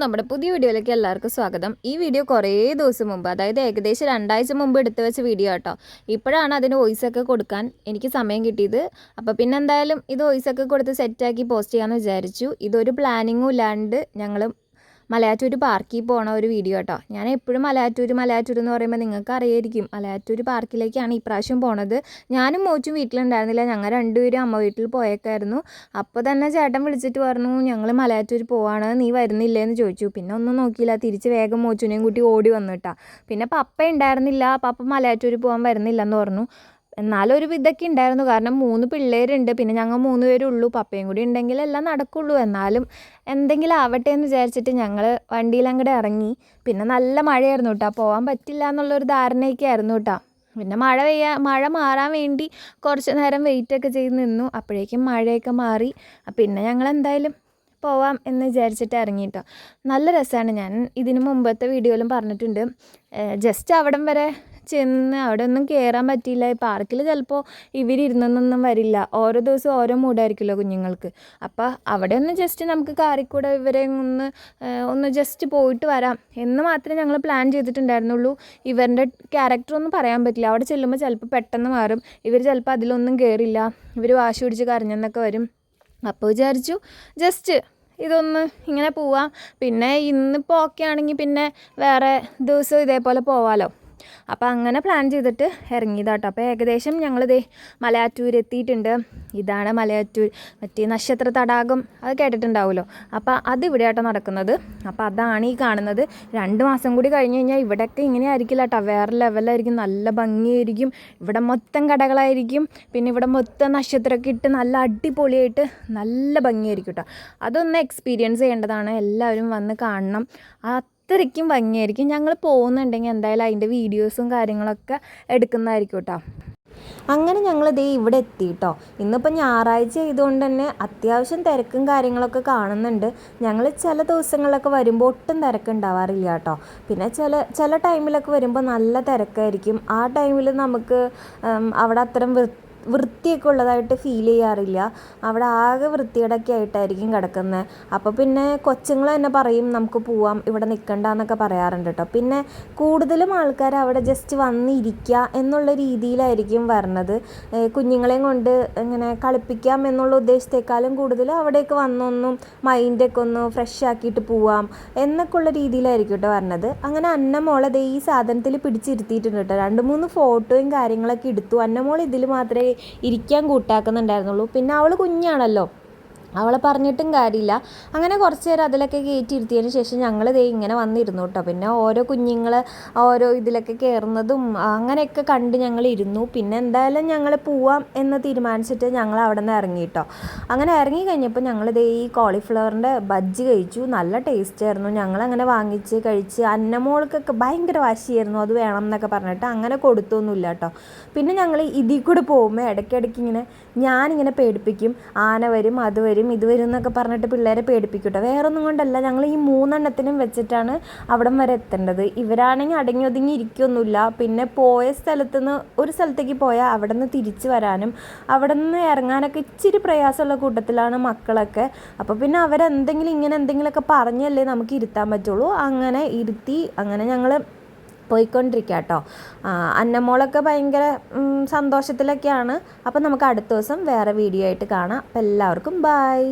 നമ്മുടെ പുതിയ വീഡിയോയിലേക്ക് എല്ലാവർക്കും സ്വാഗതം. ഈ വീഡിയോ കുറേ ദിവസം മുമ്പ് അതായത് ഏകദേശം രണ്ടാഴ്ച മുമ്പ് എടുത്തു വെച്ച വീഡിയോ കേട്ടോ. ഇപ്പോഴാണ് അതിന് വോയിസ് ഒക്കെ കൊടുക്കാൻ എനിക്ക് സമയം കിട്ടിയത്. അപ്പോൾ പിന്നെ എന്തായാലും ഇത് വോയിസ് ഒക്കെ കൊടുത്ത് സെറ്റാക്കി പോസ്റ്റ് ചെയ്യാമെന്ന് വിചാരിച്ചു. ഇതൊരു പ്ലാനിങ്ങും ഇല്ലാണ്ട് ഞങ്ങൾ മലയാറ്റൂർ പാർക്കിൽ പോണ ഒരു വീഡിയോ കേട്ടോ ഞാൻ എപ്പോഴും മലയാറ്റൂർ മലയാറ്റൂർ എന്ന് പറയുമ്പോൾ നിങ്ങൾക്ക് അറിയായിരിക്കും. മലയാറ്റൂർ പാർക്കിലേക്കാണ് ഈ പ്രാവശ്യം പോണത്. ഞാനും മോച്ചും വീട്ടിലുണ്ടായിരുന്നില്ല. ഞങ്ങൾ രണ്ടുപേരും അമ്മ വീട്ടിൽ പോയേക്കായിരുന്നു. അപ്പോൾ തന്നെ ചേട്ടൻ വിളിച്ചിട്ട് പറഞ്ഞു ഞങ്ങൾ മലയാറ്റൂർ പോവാണ്. നീ വരുന്നില്ലേ എന്ന് ചോദിച്ചു. പിന്നെ ഒന്നും നോക്കിയില്ല. തിരിച്ച് വേഗം മോച്ചുനെയും കൂട്ടി ഓടി വന്നു കേട്ടോ പിന്നെ പപ്പ ഉണ്ടായിരുന്നില്ല. പപ്പ മലയാറ്റൂർ പോകാൻ വരുന്നില്ലെന്ന് പറഞ്ഞു. എന്നാലും ഒരു വിധമൊക്കെ ഉണ്ടായിരുന്നു. കാരണം മൂന്ന് പിള്ളേരുണ്ട്. പിന്നെ ഞങ്ങൾ മൂന്ന് പേരേ ഉള്ളൂ. പപ്പയും കൂടി ഉണ്ടെങ്കിൽ എല്ലാം നടക്കുള്ളൂ. എന്നാലും എന്തെങ്കിലും ആവട്ടെ എന്ന് വിചാരിച്ചിട്ട് ഞങ്ങൾ വണ്ടിയിൽ അങ്ങോട്ട് ഇറങ്ങി. പിന്നെ നല്ല മഴയായിരുന്നു കേട്ടോ. പോകാൻ പറ്റില്ല എന്നുള്ളൊരു ധാരണയൊക്കെ ആയിരുന്നു കേട്ടോ. പിന്നെ മഴ പെയ്യാ മഴ മാറാൻ വേണ്ടി കുറച്ച് നേരം വെയിറ്റ് ഒക്കെ ചെയ്ത് നിന്നു. അപ്പോഴേക്കും മഴയൊക്കെ മാറി. പിന്നെ ഞങ്ങൾ എന്തായാലും പോവാം എന്ന് വിചാരിച്ചിട്ട് ഇറങ്ങിയിട്ടോ നല്ല രസമാണ്. ഞാൻ ഇതിന് മുമ്പത്തെ വീഡിയോയിലും പറഞ്ഞിട്ടുണ്ട്. ജസ്റ്റ് അവിടം വരെ ചെന്ന് അവിടെ ഒന്നും കയറാൻ പറ്റിയില്ല. ഈ പാർക്കിൽ ചിലപ്പോൾ ഇവരിരുന്നൊന്നും വരില്ല. ഓരോ ദിവസം ഓരോ മൂടായിരിക്കുമല്ലോ കുഞ്ഞുങ്ങൾക്ക്. അപ്പോൾ അവിടെ ഒന്ന് ജസ്റ്റ് നമുക്ക് കാറിക്കൂടെ ഇവരെ ഒന്ന് ഒന്ന് ജസ്റ്റ് പോയിട്ട് വരാം എന്ന് മാത്രമേ ഞങ്ങൾ പ്ലാൻ ചെയ്തിട്ടുണ്ടായിരുന്നുള്ളൂ. ഇവരുടെ ക്യാരക്ടർ ഒന്നും പറയാൻ പറ്റില്ല. അവിടെ ചെല്ലുമ്പോൾ ചിലപ്പോൾ പെട്ടെന്ന് മാറും. ഇവർ ചിലപ്പോൾ അതിലൊന്നും കയറില്ല ഇവർ വാശി പിടിച്ച് കരഞ്ഞെന്നൊക്കെ വരും. അപ്പോൾ വിചാരിച്ചു ജസ്റ്റ് ഇതൊന്ന് ഇങ്ങനെ പോവാം. പിന്നെ ഇന്നിപ്പോൾ ഓക്കെ ആണെങ്കിൽ പിന്നെ വേറെ ദിവസം ഇതേപോലെ പോവാമല്ലോ അപ്പോൾ അങ്ങനെ പ്ലാൻ ചെയ്തിട്ട് ഇറങ്ങിയതാട്ടോ. അപ്പോൾ ഏകദേശം ഞങ്ങളിതേ മലയാറ്റൂർ എത്തിയിട്ടുണ്ട്. ഇതാണ് മലയാറ്റൂർ. മറ്റേ നക്ഷത്ര തടാകം അത് കേട്ടിട്ടുണ്ടാവുമല്ലോ. അപ്പോൾ അതിവിടെ ആട്ടോ നടക്കുന്നത്. അപ്പോൾ അതാണ് ഈ കാണുന്നത്. രണ്ട് മാസം കൂടി കഴിഞ്ഞ് കഴിഞ്ഞാൽ ഇവിടെയൊക്കെ ഇങ്ങനെ ആയിരിക്കില്ല കേട്ടോ വേറെ ലെവലായിരിക്കും നല്ല ഭംഗിയായിരിക്കും. ഇവിടെ മൊത്തം കടകളായിരിക്കും. പിന്നെ ഇവിടെ മൊത്തം നക്ഷത്രമൊക്കെ ഇട്ട് നല്ല അടിപൊളിയായിട്ട് നല്ല ഭംഗിയായിരിക്കും കേട്ടോ അതൊന്ന് എക്സ്പീരിയൻസ് ചെയ്യേണ്ടതാണ്. എല്ലാവരും വന്ന് കാണണം. അത്രയ്ക്കും ഭംഗിയായിരിക്കും. ഞങ്ങൾ പോകുന്നുണ്ടെങ്കിൽ എന്തായാലും അതിന്റെ വീഡിയോസും കാര്യങ്ങളൊക്കെ എടുക്കുന്നതായിരിക്കും കേട്ടോ അങ്ങനെ ഞങ്ങൾ ദേ ഇവിടെ എത്തി കേട്ടോ ഇന്നിപ്പോൾ ഞായറാഴ്ച ആയതുകൊണ്ട് തന്നെ അത്യാവശ്യം തിരക്കും കാര്യങ്ങളൊക്കെ കാണുന്നുണ്ട്. ഞങ്ങൾ ചില ദിവസങ്ങളിലൊക്കെ വരുമ്പോൾ ഒട്ടും തിരക്കുണ്ടാവാറില്ല കേട്ടോ പിന്നെ ചില ചില ടൈമിലൊക്കെ വരുമ്പോൾ നല്ല തിരക്കായിരിക്കും. ആ ടൈമിൽ നമുക്ക് അവിടെ അത്തരം വൃത്തിയൊക്കെ ഉള്ളതായിട്ട് ഫീൽ ചെയ്യാറില്ല. അവിടെ ആകെ വൃത്തികേടൊക്കെ ആയിട്ടായിരിക്കും കിടക്കുന്നത് അപ്പോൾ പിന്നെ കൊച്ചുങ്ങൾ തന്നെ പറയും നമുക്ക് പോവാം ഇവിടെ നിൽക്കണ്ട എന്നൊക്കെ പറയാറുണ്ട് കേട്ടോ പിന്നെ കൂടുതലും ആൾക്കാർ അവിടെ ജസ്റ്റ് വന്നിരിക്കുക എന്നുള്ള രീതിയിലായിരിക്കും വരണത്. കുഞ്ഞുങ്ങളെയും കൊണ്ട് ഇങ്ങനെ കളിപ്പിക്കാം എന്നുള്ള ഉദ്ദേശത്തെക്കാളും കൂടുതൽ അവിടേക്ക് വന്നൊന്നും മൈൻഡൊക്കെ ഒന്ന് ഫ്രഷ് ആക്കിയിട്ട് പോവാം എന്നൊക്കെ ഉള്ള രീതിയിലായിരിക്കും കേട്ടോ വരണത്. അങ്ങനെ അന്നമോളെ ദേ ഈ സാധനത്തിൽ പിടിച്ചിരുത്തിയിട്ടുണ്ട് കേട്ടോ രണ്ട് മൂന്ന് ഫോട്ടോയും കാര്യങ്ങളൊക്കെ എടുത്തു. അന്നമോൾ ഇതിൽ മാത്രമേ ഇരിക്കാൻ കൂട്ടാക്കുന്നുണ്ടായിരുന്നുള്ളൂ. പിന്നെ അവൾ കുഞ്ഞാണല്ലോ. അവളെ പറഞ്ഞിട്ടും കാര്യമില്ല. അങ്ങനെ കുറച്ച് നേരം അതിലൊക്കെ കയറ്റി ഇരുത്തിയതിന് ശേഷം ഞങ്ങൾ ദേ ഇങ്ങനെ വന്നിരുന്നു കേട്ടോ. പിന്നെ ഓരോ കുഞ്ഞുങ്ങൾ ഓരോ ഇതിലൊക്കെ കയറുന്നതും അങ്ങനെയൊക്കെ കണ്ട് ഞങ്ങൾ ഇരുന്നു. പിന്നെ എന്തായാലും ഞങ്ങൾ പോവാം എന്ന് തീരുമാനിച്ചിട്ട് ഞങ്ങൾ അവിടെ നിന്ന് ഇറങ്ങി കേട്ടോ. അങ്ങനെ ഇറങ്ങി കഴിഞ്ഞപ്പോൾ ഞങ്ങൾ ദേ ഈ കോളിഫ്ലവറിന്റെ ബജ്ജി കഴിച്ചു. നല്ല ടേസ്റ്റ് ആയിരുന്നു. ഞങ്ങൾ അങ്ങനെ വാങ്ങിച്ച് കഴിച്ച് അന്നമോൾക്കൊക്കെ ഭയങ്കര വാശിയായിരുന്നു. അത് വേണം എന്നൊക്കെ പറഞ്ഞിട്ട് അങ്ങനെ കൊടുത്തൊന്നുമില്ല കേട്ടോ. പിന്നെ ഞങ്ങൾ ഇതിൽ കൂടെ പോകുമ്പോൾ ഇടയ്ക്കിടയ്ക്ക് ഇങ്ങനെ ഞാനിങ്ങനെ പേടിപ്പിക്കും. ആന വരും അത് വരും വരും ഇത് വരും എന്നൊക്കെ പറഞ്ഞിട്ട് പിള്ളേരെ വേറെ വേറൊന്നും കൊണ്ടല്ല ഞങ്ങൾ ഈ മൂന്നെണ്ണത്തിനും വെച്ചിട്ടാണ് അവിടം വരെ എത്തേണ്ടത്. ഇവരാണെങ്കിൽ അടങ്ങി ഒതുങ്ങി ഇരിക്കൊന്നുമില്ല. പിന്നെ പോയ സ്ഥലത്ത് നിന്ന് ഒരു സ്ഥലത്തേക്ക് പോയാൽ അവിടെ നിന്ന് തിരിച്ചു വരാനും അവിടെ നിന്ന് ഇറങ്ങാനൊക്കെ ഇച്ചിരി പ്രയാസമുള്ള കൂട്ടത്തിലാണ് മക്കളൊക്കെ. അപ്പോൾ പിന്നെ അവരെന്തെങ്കിലും ഇങ്ങനെ എന്തെങ്കിലുമൊക്കെ പറഞ്ഞല്ലേ നമുക്ക് ഇരുത്താൻ പറ്റുള്ളൂ. അങ്ങനെ ഇരുത്തി അങ്ങനെ ഞങ്ങൾ പോയിക്കൊണ്ടിരിക്കുക കേട്ടോ അന്നമോളൊക്കെ ഭയങ്കര സന്തോഷത്തിലൊക്കെയാണ്. അപ്പോൾ നമുക്ക് അടുത്ത ദിവസം വേറെ വീഡിയോ ആയിട്ട് കാണാം. അപ്പോൾ എല്ലാവർക്കും ബായ്